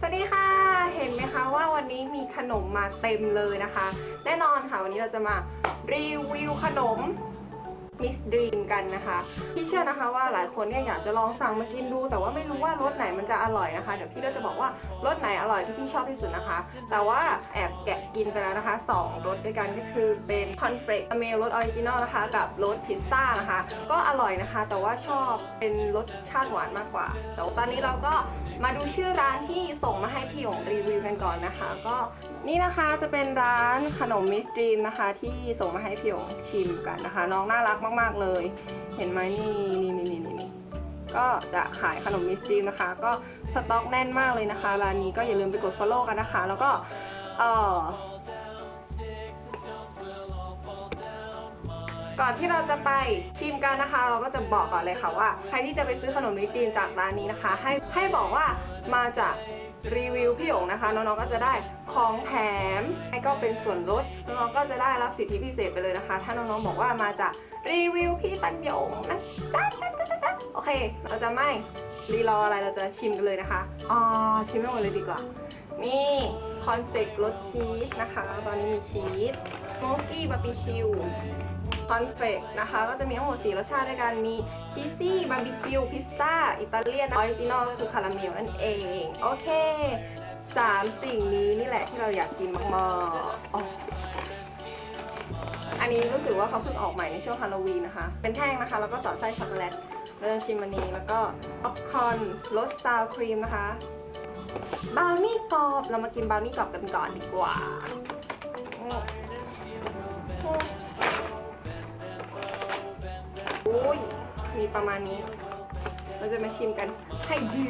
สวัสดีค่ะ เห็นไหมคะว่าวันนี้มีขนมมาเต็มเลยนะคะ แน่นอนค่ะวันนี้เราจะมารีวิวขนม มิสดรีมกันนะคะพี่เชื่อนะคะว่าหลายคนเนี่ยอยากจะลองสั่งมากินดู แต่ว่าไม่รู้ว่ารสไหนมันจะอร่อยนะคะ เดี๋ยวพี่ก็จะบอกว่ารสไหนอร่อยที่พี่ชอบที่สุดนะคะ แต่ว่าแอบแกะกินไปแล้วนะคะสองรสด้วยกันก็คือเป็นคอนเฟลกเมลรสออริจินอลนะคะ กับรสพิซซ่านะคะ ก็อร่อยนะคะ แต่ว่าชอบเป็นรสชาติหวานมากกว่า แต่ว่าตอนนี้เราก็มาดูชื่อร้านที่ส่งมาให้พี่หยงรีวิวกันก่อนนะคะ ก็นี่นะคะจะเป็นร้านขนมมิสดรีมนะคะ ที่ส่งมาให้พี่หยงชิมกันนะคะ น้องน่ารักมาก ๆ เลย เห็นไหมนี่นี่นี่นี่นี่ก็จะขายขนมมิสดรีมนะคะ ก็สต็อกแน่นมากเลยนะคะร้านนี้ก็อย่าลืมไปกด follow กันนะคะ แล้วก็เออก่อนที่เราจะไปชิมกันนะคะ เราก็จะบอกก่อนเลยค่ะว่า ใครที่จะไปซื้อขนมนิตีนจากร้านนี้นะคะ ให้ให้บอกว่ามาจากรีวิวพี่หยงนะคะ น้องๆก็จะได้ของแถมให้ก็เป็นส่วนลดน้องๆก็จะได้รับสิทธิพิเศษไปเลยนะคะ ถ้าน้องๆบอกว่ามาจาก รีวิวพี่ตันหยงนะจ๊ะโอเค เราจะไม่รีรออะไรเราจะชิมกันเลยนะคะอ๋อชิมไม่หมดเลยดีกว่า นี่คอนเฟกรสชีสนะคะ ตอนนี้มีชีสโมกี้บาร์บีคิวคอนเฟกนะคะ ก็จะมีทั้งหมด 4 รสชาติด้วยกัน มีชีสซี่บาร์บีคิว พิซซ่า อิตาเลียน ออริจินอลคือคาราเมลนั่นเอง โอเค 3 สิ่งนี้นี่แหละที่เราอยากกินมากๆ อันนี้รู้สึกว่าเขาเพิ่งออกใหม่ในช่วงฮาโลวีนนะคะ เป็นแท่งนะคะ แล้วก็สอดไส้ช็อกโกแลตเราจะชิมอันนี้แล้วก็ป๊อปคอร์นรสซาวครีมนะคะบราวนี่กรอบ เรามากินบราวนี่กรอบกันก่อนดีกว่านี่อืมอุ้ยมีประมาณนี้ เราจะมาชิมกันให้ดู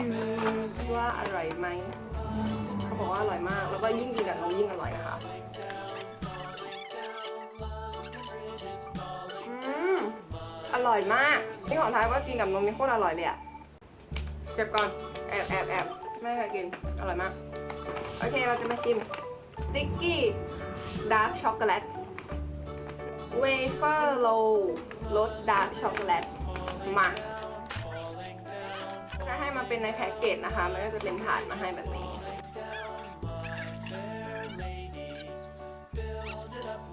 ว่าอร่อยไหม เขาบอกว่าอร่อยมาก แล้วก็ยิ่งกินกับนมยิ่งอร่อยนะคะ อร่อยมาก นี่ขอท้ายว่ากินกับนมนี่โคตรอร่อยเลยอะเก็บก่อนแอบแอบแอบไม่เคยกิน อร่อยมาก โอเคเราจะมาชิมติ๊กกี้ดาร์กช็อกโกแลตเวเฟอร์โลรสดาร์กช็อกโกแลตมาจะให้มาเป็นในแพ็กเกจนะคะ มันก็จะเป็นถาดมาให้แบบนี้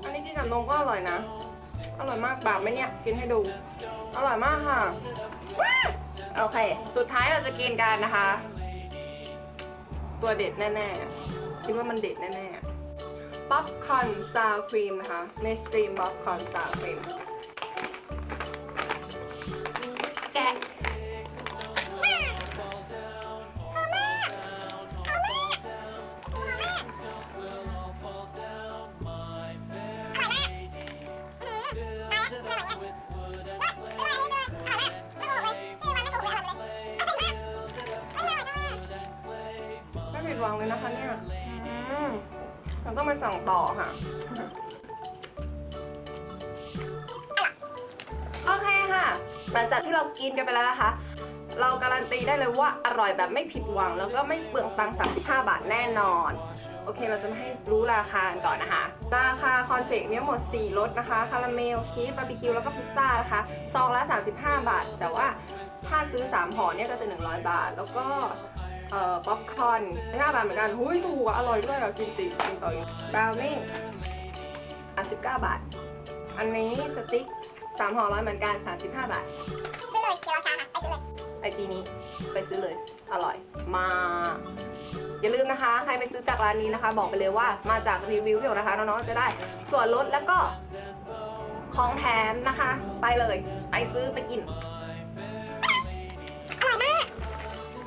อันนี้กินกับนมก็อร่อยนะ ร่อยมากบาปไหมเนี่ย กินให้ดู อร่อยมากค่ะโอเค สุดท้ายเราจะกินกันนะคะ ตัวเด็ดแน่ๆ คิดว่ามันเด็ดแน่ๆป๊อปคอร์นซาวครีมนะคะเมสตรีมป๊อปคอร์นซาวครีม วังเลยนะคะเนี่ยอืมเราต้องไปสั่งต่อค่ะ โอเคค่ะ หลังจากที่เรากินกันไปแล้วนะคะ เราการันตีได้เลยว่าอร่อยแบบไม่ผิดหวัง แล้วก็ไม่เปลืองตังค์35 บาทแน่นอน โอเค เราจะมาให้รู้ราคากันก่อนนะคะ ราคาคอนเฟกเนี่ยหมด 4รสนะคะ คาราเมล ชีส บาร์บีคิว แล้วก็พิซซ่านะคะ ซองละ 35 บาท แต่ว่าถ้าซื้อ 3ห่อเนี่ยก็จะ 100 บาท แล้วก็ เอ่อป๊อปคอร์น5บาทเหมือนกันหุ้ยถูกอะอร่อยด้วยอะกินติดกินต่ออีกบราวนี่39 บาท อันนี้สติ๊ก3ห่อร้อยเหมือนกัน 35 บาท ซื้อเลยเดี๋ยวเราช้าค่ะ ไปซื้อเลย ไอจีนี้ไปซื้อเลย อร่อยมากอย่าลืมนะคะ ใครไปซื้อจากร้านนี้นะคะ บอกไปเลยว่ามาจากรีวิวพี่หยกนะคะน้องๆจะได้ส่วนลดแล้วก็ของแถมนะคะ ไปเลย ไปซื้อไปกิน